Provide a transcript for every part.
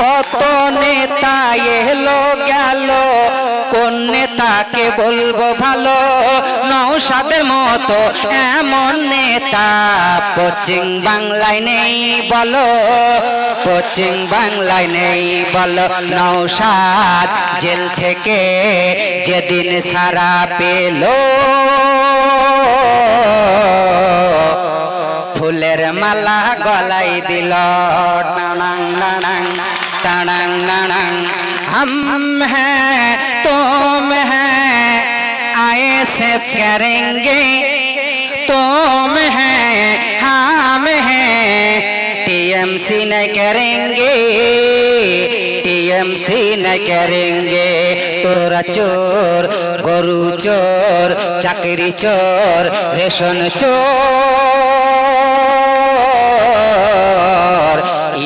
কত নেতা এলো গেল। কোন নেতাকে বলব ভালো? নৌসাদের মতো এমন নেতা পশ্চিম বাংলায় নেই বলো। পশ্চিম বাংলায় নেই বলো। নৌসাদ জেল থেকে যেদিন সারা পেল। ফুলের মালা গলাই দিল। নানাং নানাং हम हैं तुम हैं आए से करेंगे तुम हैं हम हैं टीएमसी न करेंगे टीएमसी न करेंगे তোরা চোর গরু চোর চাকরি চোর রেশন চোর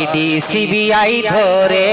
ইডি সিবিআই ধরেছে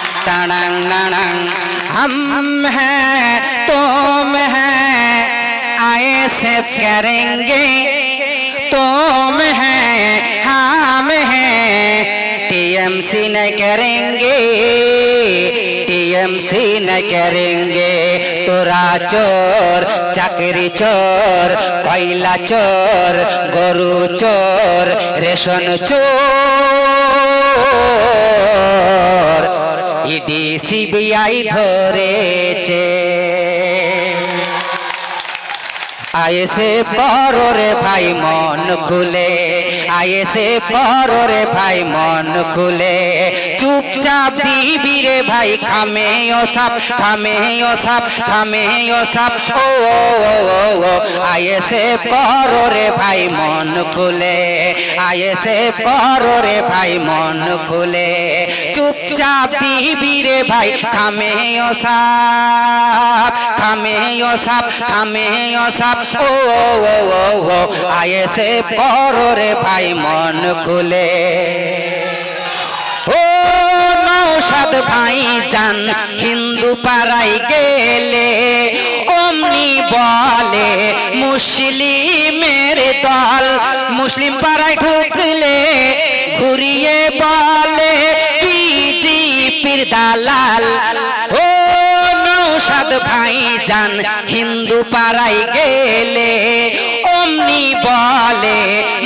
টানাং নানাং हम हैं तुम हैं आए से करेंगे तुम हैं हम हैं टीएमसी न करेंगे टीएमसी न करेंगे তোরা চোর চাকরি চোর কয়লা চোর গরু চোর রেশন চোর সিবিআই আয়েসে পরে ভাই, মন খুলে। আয়েসে পরে ভাই, মন খুলে। চুপচাপ দিবি রে ভাই খামে ও সাপ খামে ও সাপ খামে ও সাপ। ও আয়েসে পরে ভাই, মন খুলে। আয়েসে পরে ভাই, মন খুলে। চুপচাপ দিবি রে ভাই খামে ও সাপ খামে ও সাপ খামে ও সাপ। ও ও আয়েসে পরে ভাই মন খুলে। ও নৌসাদ ভাই যান হিন্দু পাড়ায় গেলে অমনি বলে, মুসলিমের দল, মুসলিম পাড়ায় ঢুকলে ঘুরিয়ে বলে নৌসাদ ভাই যান হিন্দু পাড়াই গেলে অমনি বলে,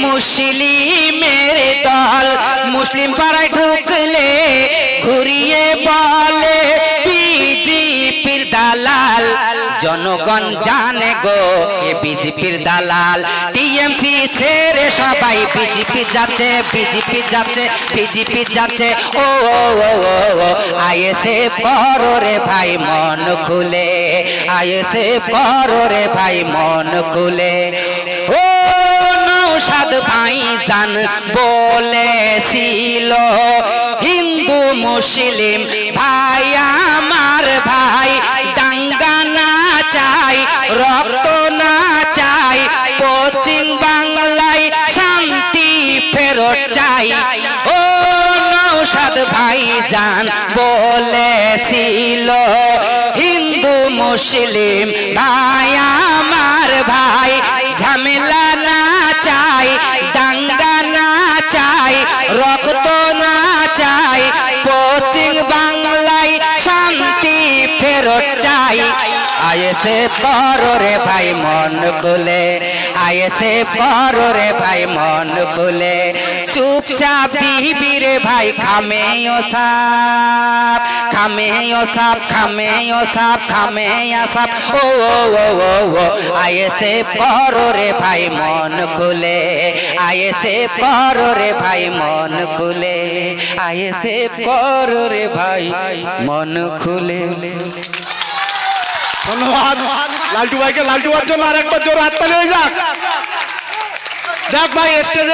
মুসলিমের দল, মুসলিম পাড়ায় ঢুকলে ঘুরিয়ে বলে। জনগণ জানে গো, কে বিজেপির দালাল? টিএমসি ছেড়ে সবাই বিজেপি যাচ্ছে বিজেপি যাচ্ছে বিজেপি যাচ্ছে। ও ও ও ও ও আয়েসে পরে ভাই, মন খুলে। আয়েসে রে ভাই, মন খুলে। ও নৌসাদ ভাই জান বলেছিল, হিন্দু মুসলিম ভাই, আমার ভাই জান বলেছিল, হিন্দু মুসলিম ভাই, আমার ভাই, ঝামেলা না চাই, দাঙ্গা না চাই, রক্ত না চাই, পশ্চিম বাংলায় শান্তি ফেরত চাই। আয়েসে পরো রে ভাই, মন খুলে। আয়েসে পরো রে ভাই, মন খুলে। চুপচাপ দিবি রে ভাই খামে সাপ খামে সাপ খামে সাপ খামে সাপ। ও আয়েসে পরো রে ভাই, মন খুলে। আয়েসে পরো রে ভাই, মন খুলে। আয়েসে পরো রে ভাই, মন খুলে। ধন্যবাদ। লালটু ভাইকে লালটু ভাইয়ের জন্য আরেকবার জোর হাততালি হয়ে যাক। যাক ভাই স্টেজে